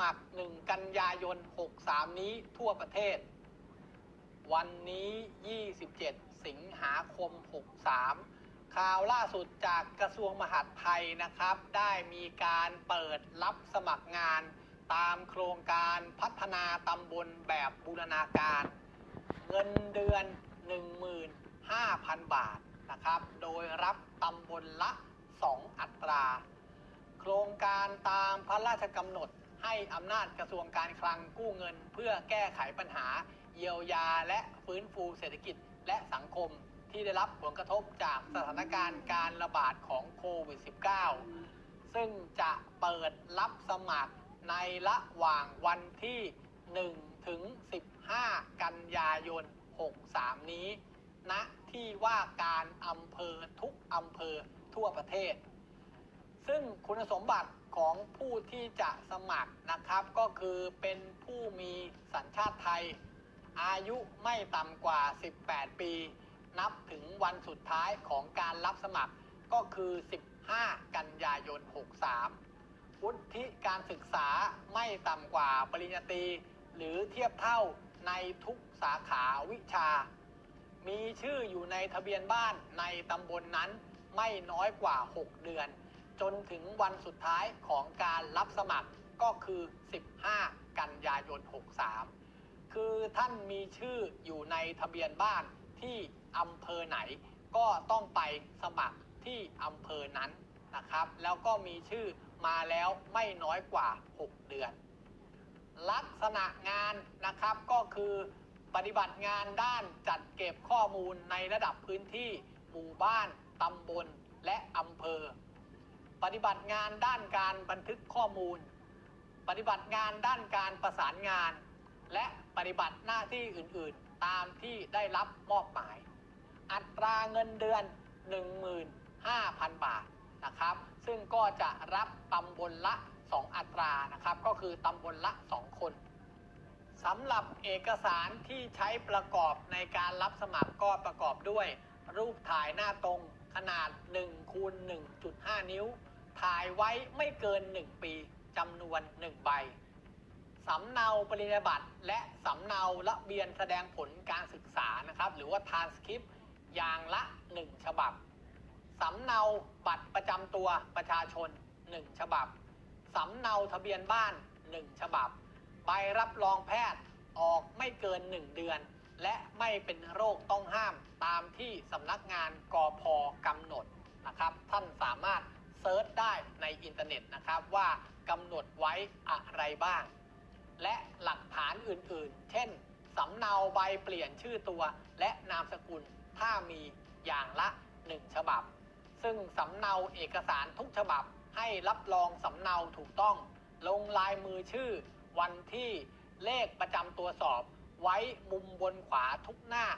มัคร 1 กันยายน 63 นี้ทั่วประเทศ วันนี้ 27 สิงหาคม 63 ข่าวล่าสุดจากกระทรวงมหาดไทยนะครับ ได้มีการเปิดรับสมัครงานตามโครงการพัฒนาตำบลแบบบูรณาการ เงินเดือน 15,000 บาทนะครับ โดยรับตำบลละ 2 อัตรา โครงการตามพระราชกำหนด ให้อำนาจกระทรวงการคลังกู้เงิน เพื่อแก้ไขปัญหา เยียวยาและฟื้นฟูเศรษฐกิจและสังคมที่ได้รับผลกระทบจากสถานการณ์การระบาดของโควิด -19 ซึ่งจะเปิดรับสมัครในระหว่างวันที่ 1 ถึง 15 กันยายน 63 นี้ณที่ว่าการอำเภอทุกอำเภอทั่วประเทศ ซึ่งคุณสมบัติ ของผู้ที่จะสมัครนะครับ ก็คือเป็นผู้มีสัญชาติไทย อายุไม่ต่ำกว่า 18 ปี นับถึงวันสุดท้ายของการรับสมัครก็คือ 15 กันยายน 63 วุฒิการศึกษาไม่ต่ำกว่าปริญญาตรีหรือเทียบเท่าในทุกสาขาวิชา มีชื่ออยู่ในทะเบียนบ้านในตำบลนนั้นไม่น้อยกว่า 6 เดือน จนถึงวันสุดท้ายของการรับสมัครก็คือ 15 กันยายน 63 คือท่านมีชื่ออยู่ในทะเบียนบ้านที่อำเภอไหน ก็ต้องไปสมัครที่อำเภอนั้นนะครับ แล้วก็มีชื่อมาแล้วไม่น้อยกว่า 6 เดือน ลักษณะงานนะครับก็คือปฏิบัติงานด้านจัดเก็บข้อมูลในระดับพื้นที่ หมู่บ้าน ตำบล และอำเภอ ปฏิบัติงานด้านการบันทึกข้อมูล ปฏิบัติงานด้านการประสานงาน และปฏิบัติหน้าที่อื่นๆ ตามที่ได้รับมอบหมาย อัตราเงินเดือน 15,000 บาทนะครับ ซึ่งก็จะรับตำบลละ 2 อัตรานะครับ ก็คือตำบลละ 2 คนสำหรับเอกสารที่ใช้ประกอบในการรับสมัครก็ประกอบด้วย รูปถ่ายหน้าตรงขนาด1คูณ1.5 นิ้ว ถ่ายไว้ไม่เกิน 1 ปีจำนวน 1 ใบ สำเนาปริญญาบัตร และสำเนาระเบียนแสดงผลการศึกษานะครับ หรือว่า transcript อย่างละ 1 ฉบับ สำเนาบัตรประจำตัวประชาชน 1 ฉบับ สำเนาทะเบียนบ้าน 1 ฉบับ ใบรับรองแพทย์ออกไม่เกิน 1 เดือน และไม่เป็นโรคต้องห้ามตามที่สำนักงานกอพกำหนดนะครับ ท่านสามารถ เซิร์ชได้ในอินเทอร์เน็ตนะครับว่ากำหนดไว้อะไรบ้าง และหลักฐานอื่นๆ เช่นสำเนาใบเปลี่ยนชื่อตัว และนามสกุลถ้ามีอย่างละ 1 ฉบับ ซึ่งสำเนาเอกสารทุกฉบับให้รับรองสำเนาถูกต้อง ลงลายมือชื่อ วันที่เลขประจำตัวสอบ ไว้มุมบนขวาทุกหน้า